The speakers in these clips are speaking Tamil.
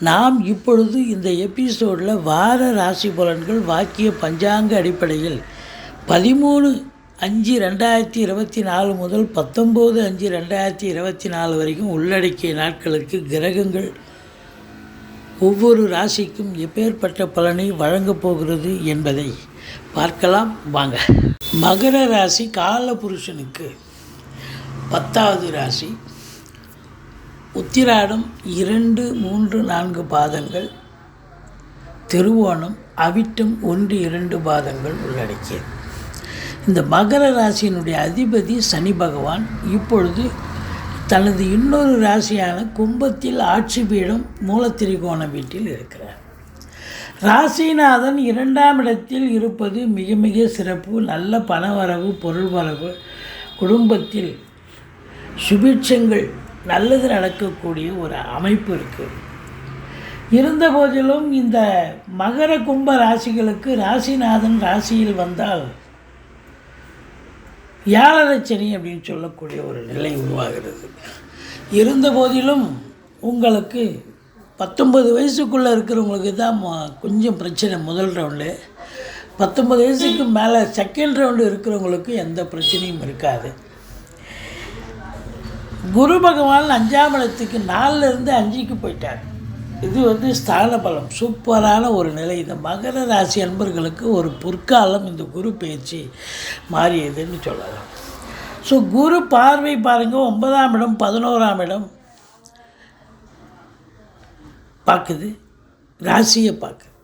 நாம் இப்பொழுது இந்த எபிசோடில் வார ராசி பலன்கள் வாக்கிய பஞ்சாங்க அடிப்படையில் பதிமூணு அஞ்சு ரெண்டாயிரத்தி இருபத்தி நாலு முதல் பத்தொம்போது அஞ்சு ரெண்டாயிரத்தி இருபத்தி நாலு வரைக்கும் உள்ளடக்கிய நாட்களுக்கு கிரகங்கள் ஒவ்வொரு ராசிக்கும் எப்பேற்பட்ட பலனை வழங்கப் போகிறது என்பதை பார்க்கலாம். வாங்க. மகர ராசி கால புருஷனுக்கு பத்தாவது ராசி. உத்திராடம் இரண்டு மூன்று நான்கு பாதங்கள் திருவோணம் அவிட்டம் ஒன்று இரண்டு பாதங்கள் உள்ளடக்கியது. இந்த மகர ராசியினுடைய அதிபதி சனி பகவான் இப்பொழுது தனது இன்னொரு ராசியான கும்பத்தில் ஆட்சி பீடம் மூலத்திரிகோண வீட்டில் இருக்கிறார். ராசிநாதன் இரண்டாம் இடத்தில் இருப்பது மிக மிக சிறப்பு நல்ல பணவரவு பொருள் வரவு குடும்பத்தில் சுபிட்சங்கள் நல்லது நடக்கக்கூடிய ஒரு அமைப்பு இருக்குது இருந்த போதிலும் இந்த மகர கும்ப ராசிகளுக்கு ராசிநாதன் ராசியில் வந்தால் யாழரச்சனி அப்படின்னு சொல்லக்கூடிய ஒரு நிலை உருவாகிறது. இருந்த போதிலும் உங்களுக்கு பத்தொன்பது வயசுக்குள்ளே இருக்கிறவங்களுக்கு தான் கொஞ்சம் பிரச்சனை முதல் ரவுண்டு பத்தொன்பது வயசுக்கு மேலே செகண்ட் ரவுண்டு இருக்கிறவங்களுக்கு எந்த பிரச்சனையும் இருக்காது. குரு பகவான் அஞ்சாம் இடத்துக்கு நாலுல இருந்து அஞ்சுக்கு போயிட்டார். இது வந்து ஸ்தான பலம். சூப்பரான ஒரு நிலை. இந்த மகர ராசி அன்பர்களுக்கு ஒரு பொற்காலம் இந்த குரு பயிற்சி மாறியதுன்னு சொல்லலாம். ஸோ குரு பார்வை பாருங்கள் ஒன்பதாம் இடம் பதினோராம் இடம் பார்க்குது. ராசியை பார்க்குது.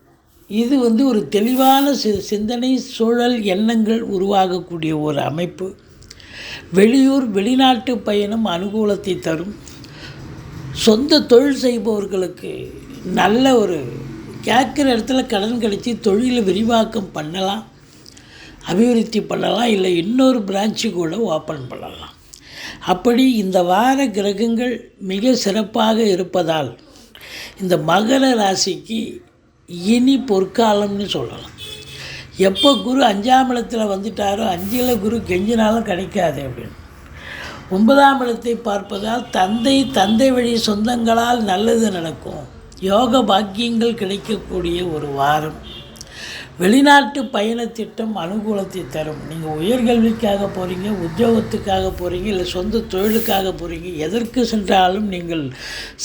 இது வந்து ஒரு தெளிவான சி சிந்தனை சூழல் எண்ணங்கள் உருவாகக்கூடிய ஒரு அமைப்பு. வெளியூர் வெளிநாட்டு பயணம் அனுகூலத்தை தரும். சொந்த தொழில் செய்பவர்களுக்கு நல்ல ஒரு கேட்குற இடத்துல கடன் கிடச்சி தொழிலை விரிவாக்கம் பண்ணலாம். அபிவிருத்தி பண்ணலாம். இல்லை இன்னொரு பிரான்ச்சு கூட ஓப்பன் பண்ணலாம். அப்படி இந்த வார கிரகங்கள் மிக சிறப்பாக இருப்பதால் இந்த மகர ராசிக்கு இனி பொற்காலம்னு சொல்லலாம். எப்போ குரு அஞ்சாம் இடத்துல வந்துட்டாரோ அஞ்சில் குரு கெஞ்சினாலும் கிடைக்காது அப்படின்னு. ஒன்பதாம் இடத்தை பார்ப்பதால் தந்தை தந்தை வழி சொந்தங்களால் நல்லது நடக்கும். யோக பாக்கியங்கள் கிடைக்கக்கூடிய ஒரு வாரம். வெளிநாட்டு பயண திட்டம் அனுகூலத்தை தரும். நீங்கள் உயர்கல்விக்காக போகிறீங்க உத்தியோகத்துக்காக போகிறீங்க இல்லை சொந்த தொழிலுக்காக போகிறீங்க எதற்கு சென்றாலும் நீங்கள்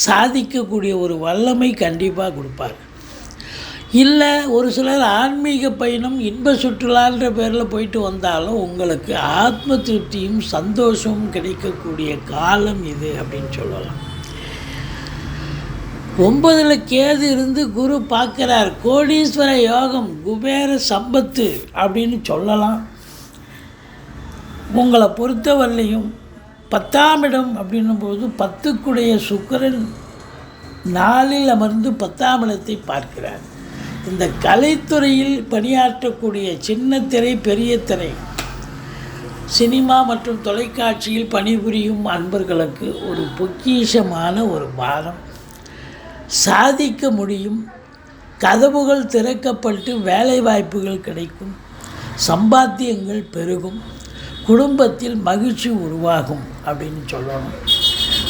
சாதிக்கக்கூடிய ஒரு வல்லமை கண்டிப்பாக கொடுப்பார்கள் இல்லை ஒரு சிலர் ஆன்மீக பயணம் இன்ப சுற்றுலான்ற பேரில் போயிட்டு வந்தாலும் உங்களுக்கு ஆத்ம திருப்தியும் சந்தோஷமும் கிடைக்கக்கூடிய காலம் இது அப்படின்னு சொல்லலாம். ஒன்பதில் கேது இருந்து குரு பார்க்குறார் கோடீஸ்வர யோகம் குபேர சம்பத்து அப்படின்னு சொல்லலாம். உங்களை பொறுத்தவரையிலையும் பத்தாம் இடம் அப்படின்னும் போது பத்துக்குடைய சுக்கிரன் நாளில் அமர்ந்து பத்தாம் இடத்தை பார்க்கிறார். இந்த கலைத்துறையில் பணியாற்றக்கூடிய சின்ன திரை பெரிய திரை சினிமா மற்றும் தொலைக்காட்சியில் பணிபுரியும் அன்பர்களுக்கு ஒரு பொக்கிஷமான ஒரு வாரம் சாதிக்க முடியும் கதவுகள் திறக்கப்பட்டு வேலைவாய்ப்புகள் கிடைக்கும் சம்பாத்தியங்கள் பெருகும் குடும்பத்தில் மகிழ்ச்சி உருவாகும் அப்படின்னு சொல்லணும்.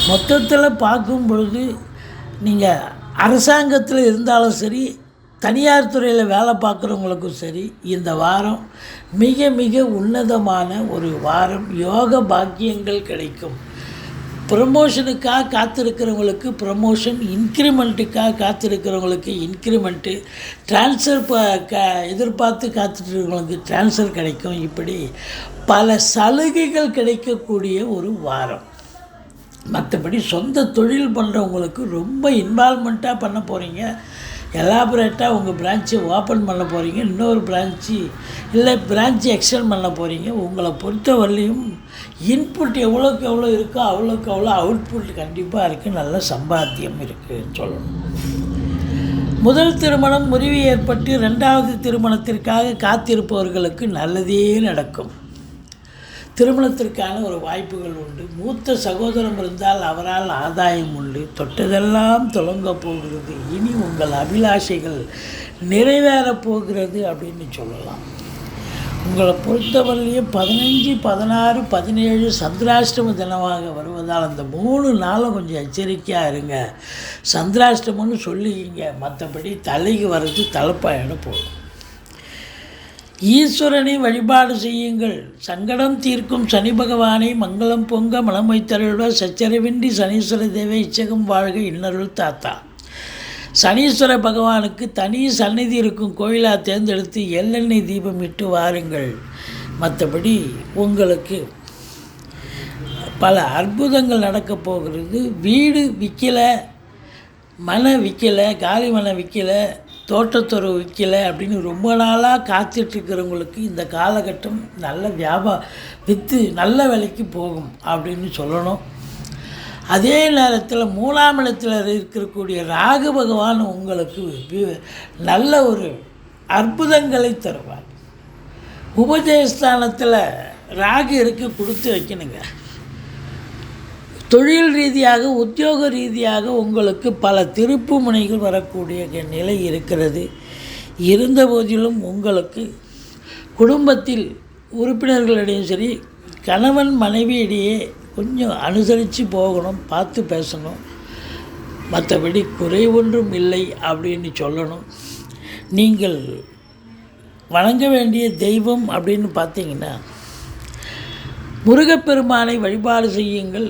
மொத்தத்தில் பார்க்கும் பொழுது நீங்கள் அரசாங்கத்தில் இருந்தாலும் சரி தனியார் துறையில் வேலை பார்க்குறவங்களுக்கும் சரி இந்த வாரம் மிக மிக உன்னதமான ஒரு வாரம் யோக பாக்கியங்கள் கிடைக்கும். ப்ரமோஷனுக்காக காத்திருக்கிறவங்களுக்கு ப்ரமோஷன் இன்க்ரிமெண்ட்டுக்காக காத்திருக்கிறவங்களுக்கு இன்க்ரிமெண்ட்டு ட்ரான்ஸ்ஃபர் ப க எதிர்பார்த்து காத்துட்ருக்கிறவங்களுக்கு ட்ரான்ஸ்ஃபர் கிடைக்கும். இப்படி பல சலுகைகள் கிடைக்கக்கூடிய ஒரு வாரம். மற்றபடி சொந்த தொழில் பண்ணுறவங்களுக்கு ரொம்ப இன்வால்மெண்ட்டாக பண்ண போகிறீங்க எலாபரேட்டாக உங்கள் பிரான்ச்சை ஓப்பன் பண்ண போகிறீங்க இன்னொரு பிரான்ச்சு இல்லை பிரான்ச்சு எக்ஸ்டெண்ட் பண்ண போகிறீங்க உங்களை பொறுத்தவரையிலையும் இன்புட் எவ்வளோக்கு எவ்வளோ இருக்கோ அவ்வளோக்கு அவ்வளோ அவுட்புட் கண்டிப்பாக இருக்குது நல்ல சம்பாத்தியம் இருக்குதுன்னு சொல்லணும். முதல் திருமணம் முறிவு ஏற்பட்டு ரெண்டாவது திருமணத்திற்காக காத்திருப்பவர்களுக்கு நல்லதே நடக்கும். திருமணத்திற்கான ஒரு வாய்ப்புகள் உண்டு. மூத்த சகோதரம் இருந்தால் அவரால் ஆதாயம் உண்டு. தொட்டதெல்லாம் தொடங்க போகிறது. இனி உங்கள் அபிலாஷைகள் நிறைவேறப் போகிறது அப்படின்னு சொல்லலாம். உங்களை பொறுத்தவரையிலையும் பதினஞ்சு பதினாறு பதினேழு சந்திராஷ்டம தினமாக வருவதால் அந்த மூணு நாளும் கொஞ்சம் எச்சரிக்கையாக இருங்க. சந்திராஷ்டமம்னு சொல்லிக்கிங்க. மற்றபடி தலைக்கு வர்றது தலைப்பாயிட போகும் ஈஸ்வரனை வழிபாடு செய்யுங்கள். சங்கடம் தீர்க்கும் சனி பகவானை மங்களம் பொங்க மனம் வைத்தருள்வ சச்சரவின்றி சனீஸ்வர தேவை இச்சகம் வாழ்க இன்னருள் தாத்தா. சனீஸ்வர பகவானுக்கு தனி சந்நிதி இருக்கும் கோயிலாக தேர்ந்தெடுத்து எள்ளெண்ணெய் தீபம் இட்டு வாருங்கள். மற்றபடி உங்களுக்கு பல அற்புதங்கள் நடக்கப் போகிறது. வீடு விற்கலை மனை விற்கலை காலி மனை விற்கலை தோட்டத்துறை விற்கலை அப்படின்னு ரொம்ப நாளாக காத்துட்ருக்கிறவங்களுக்கு இந்த காலகட்டம் நல்ல வியாபா விற்று நல்ல விலைக்கு போகும் அப்படின்னு சொல்லணும். அதே நேரத்தில் மூணாம் இடத்தில் இருக்கக்கூடிய ராகு பகவான் உங்களுக்கு நல்ல ஒரு அற்புதங்களை தருவார். உபஜயஸ்தானத்தில் ராகு இருக்கு கொடுத்து வைக்கணுங்க. தொழில் ரீதியாக உத்தியோக ரீதியாக உங்களுக்கு பல திருப்பு முனைகள் வரக்கூடிய நிலை இருக்கிறது. இருந்த போதிலும் உங்களுக்கு குடும்பத்தில் உறுப்பினர்களிடையும் சரி கணவன் மனைவியிடையே கொஞ்சம் அனுசரித்து போகணும் பார்த்து பேசணும். மற்றபடி குறை ஒன்றும் இல்லை அப்படின்னு சொல்லணும். நீங்கள் வணங்க வேண்டிய தெய்வம் அப்படின்னு பார்த்தீங்கன்னா முருகப்பெருமானை வழிபாடு செய்யுங்கள்.